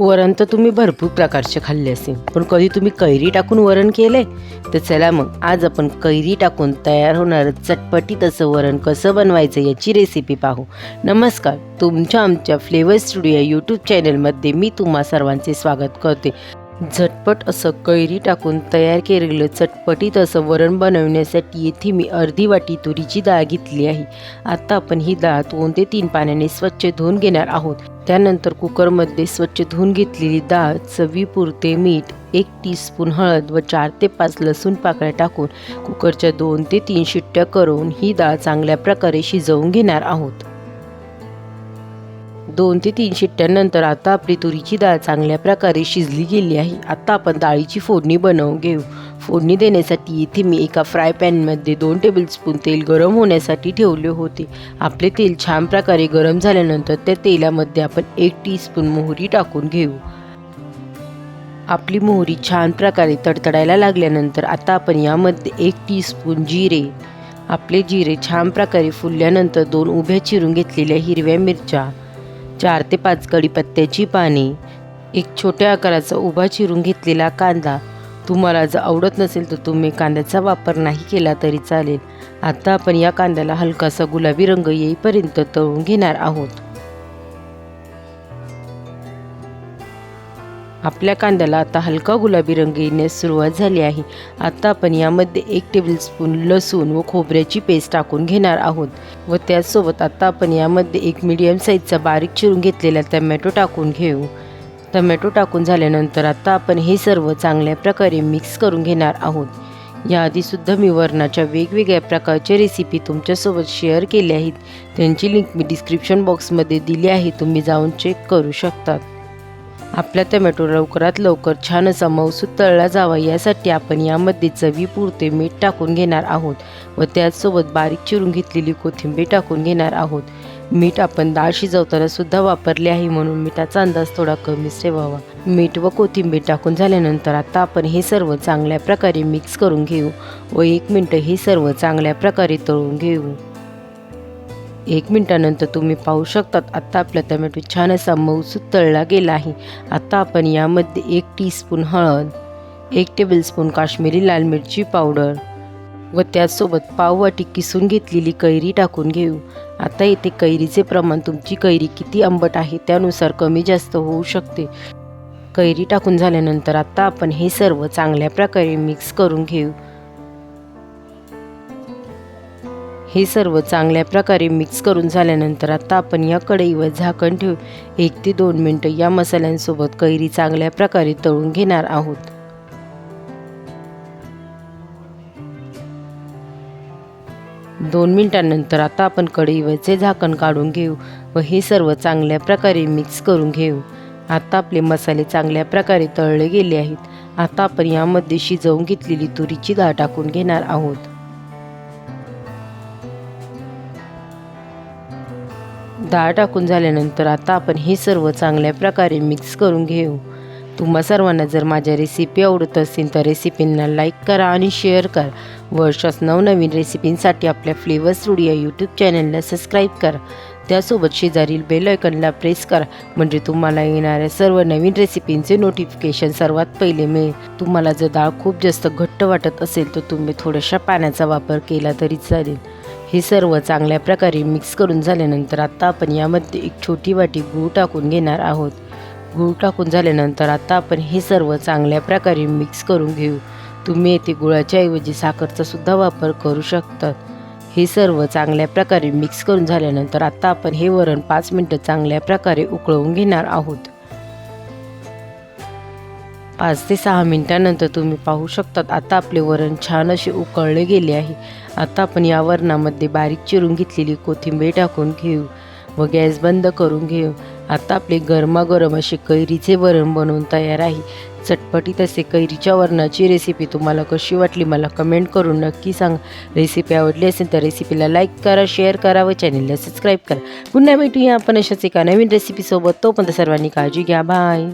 वरण तर तुम्ही भरपूर प्रकारचे खाल्ले असेल. पण कधी तुम्ही कैरी टाकून वरण केले? तर चला मग आज आपण कैरी टाकून तयार होणारं चटपटीत असं वरण कसं बनवायचं याची रेसिपी पाहू. नमस्कार तुमच्या आमच्या फ्लेवर स्टुडिओ यूट्यूब चॅनलमध्ये मी तुम्हा सर्वांचे स्वागत करते. झटपट असं कैरी टाकून तयार केलेलं चटपटीत असं वरण बनवण्यासाठी येथे मी अर्धी वाटी तुरीची डाळ घेतली आहे. आता आपण ही डाळ दोन ते तीन पाण्याने स्वच्छ धुवून घेणार आहोत. त्यानंतर कुकरमध्ये स्वच्छ धुवून घेतलेली डाळ चवीपुरते मीठ एक टीस्पून हळद व चार ते पाच लसूण पाकळ्या टाकून कुकरच्या दोन ते तीन शिट्ट्या करून ही डाळ चांगल्या प्रकारे शिजवून घेणार आहोत. दोन ते तीन शिट्ट्यानंतर आता आपली तुरीची डाळ चांगल्या प्रकारे शिजली गेली आहे. आता आपण डाळीची फोडणी बनवून घेऊ. फोडणी देण्यासाठी इथे मी एका फ्राय पॅनमध्ये दोन टेबलस्पून तेल गरम होण्यासाठी ठेवले होते. आपले तेल छान प्रकारे गरम झाल्यानंतर त्या तेलामध्ये आपण एक टीस्पून मोहरी टाकून घेऊ. आपली मोहरी छान प्रकारे तडतडायला लागल्यानंतर आता आपण यामध्ये एक टीस्पून जिरे. आपले जिरे छान प्रकारे फुलल्यानंतर दोन उभ्या चिरून घेतलेल्या हिरव्या मिरच्या. चार ते पाच कढीपत्त्याची पाने. एक छोट्या आकाराचा उभा चिरून घेतलेला कांदा. तुम्हाला जर आवडत नसेल तर तुम्ही कांद्याचा वापर नाही केला तरी चालेल. आता आपण या कांद्याला हलकासा गुलाबी रंग येईपर्यंत तळून घेणार आहोत. आपल्या कांद्याला आता हलका गुलाबी रंग येण्यास सुरुवात झाली आहे. आता आपण यामध्ये एक टेबलस्पून लसूण व खोबऱ्याची पेस्ट टाकून घेणार आहोत. व त्याचसोबत आता आपण यामध्ये एक मीडियम साईजचा बारीक चिरून घेतलेला टमॅटो टाकून घेऊ. टमॅटो टाकून झाल्यानंतर आता आपण हे सर्व चांगल्या प्रकारे मिक्स करून घेणार आहोत. याआधीसुद्धा मी वरणाच्या वेगवेगळ्या प्रकारच्या रेसिपी तुमच्यासोबत शेअर केल्या आहेत. त्यांची लिंक मी डिस्क्रिप्शन बॉक्समध्ये दिली आहे. तुम्ही जाऊन चेक करू शकतात. आपला टमॅटो लवकरात लवकर छान असा मऊसूत तळला जावा यासाठी आपण यामध्ये चवीपुरते मीठ टाकून घेणार आहोत व त्याचसोबत बारीक चिरून घेतलेली कोथिंबीर टाकून घेणार आहोत. मीठ आपण डाळ शिजवताना सुद्धा वापरले आहे म्हणून मिठाचा अंदाज थोडा कमीच ठेवावा. मीठ व कोथिंबीर टाकून झाल्यानंतर आता आपण हे सर्व चांगल्या प्रकारे मिक्स करून घेऊ व एक मिनटं हे सर्व चांगल्या प्रकारे तळून घेऊ. एक मिनटानंतर तुम्ही पाहू शकतात आत्ता आपला टमॅटो छान असा मऊसूत तळला गेला आहे आत्ता आपण यामध्ये एक टीस्पून हळद एक टेबलस्पून काश्मीरी लाल मिरची पावडर व त्याचसोबत पाववाटी किसून घेतलेली कैरी टाकून घेऊ. आता येथे कैरीचे प्रमाण तुमची कैरी किती आंबट आहे त्यानुसार कमी जास्त होऊ शकते. कैरी टाकून झाल्यानंतर आत्ता आपण हे सर्व चांगल्या प्रकारे मिक्स करून घेऊ. हे सर्व चांगल्या प्रकारे मिक्स करून झाल्यानंतर आता आपण या कढईवर झाकण ठेवू एक ते दोन मिनटं या मसाल्यांसोबत कैरी चांगल्या प्रकारे तळून घेणार आहोत. दोन मिनिटांनंतर आता आपण कढईवरचे झाकण काढून घेऊ व हे सर्व चांगल्या प्रकारे मिक्स करून घेऊ. आता आपले मसाले चांगल्या प्रकारे तळले गेले आहेत. आता आपण यामध्ये शिजवून घेतलेली तुरीची डाळ टाकून घेणार आहोत. डाळ टाकून झाल्यानंतर आता आपण हे सर्व चांगल्या प्रकारे मिक्स करून घेऊ. तुम्हा सर्वांना जर माझ्या रेसिपी आवडत असतील तर रेसिपींना लाईक करा आणि शेअर करा. वर्षास नवनवीन रेसिपींसाठी आपल्या फ्लेवर स्टुडिओ यूट्यूब चॅनलला सबस्क्राईब करा. त्यासोबत शेजारील बेल आयकनला प्रेस करा. म्हणजे तुम्हाला येणाऱ्या सर्व नवीन रेसिपींचे नोटिफिकेशन सर्वात पहिले मिळेल. तुम्हाला जर डाळ खूप जास्त घट्ट वाटत असेल तर तुम्ही थोड्याशा पाण्याचा वापर केला तरी चालेल. हे सर्व चांगल्या प्रकारे मिक्स करून झाल्यानंतर आत्ता आपण यामध्ये एक छोटी वाटी गूळ टाकून घेणार आहोत. गूळ टाकून झाल्यानंतर आत्ता आपण हे सर्व चांगल्या प्रकारे मिक्स करून घेऊ. तुम्ही येथे गुळाच्या ऐवजी साखरचा सुद्धा वापर करू शकता. हे सर्व चांगल्या प्रकारे मिक्स करून झाल्यानंतर आत्ता आपण हे वरण पाच मिनटं चांगल्या प्रकारे उकळवून घेणार आहोत. पाच ते सहा मिनटानंतर तुम्ही पाहू शकतात. आता आपले वरण छान असे उकळले गेले आहे. आता आपण या वरणामध्ये बारीक चिरून घेतलेली कोथिंबीर टाकून घेऊ व गॅस बंद करून घेऊ. आता आपले गरमागरम असे कैरीचे वरण बनवून तयार आहे. चटपटीत असे कैरीच्या वरणाची रेसिपी तुम्हाला कशी वाटली मला कमेंट करून नक्की सांगा. रेसिपी आवडली असेल तर रेसिपीला लाईक करा शेअर करा व चॅनलला सबस्क्राईब करा. पुन्हा भेटूया आपण अशाच एका नवीन रेसिपीसोबत तोपर्यंत सर्वांनी काळजी घ्या. बाय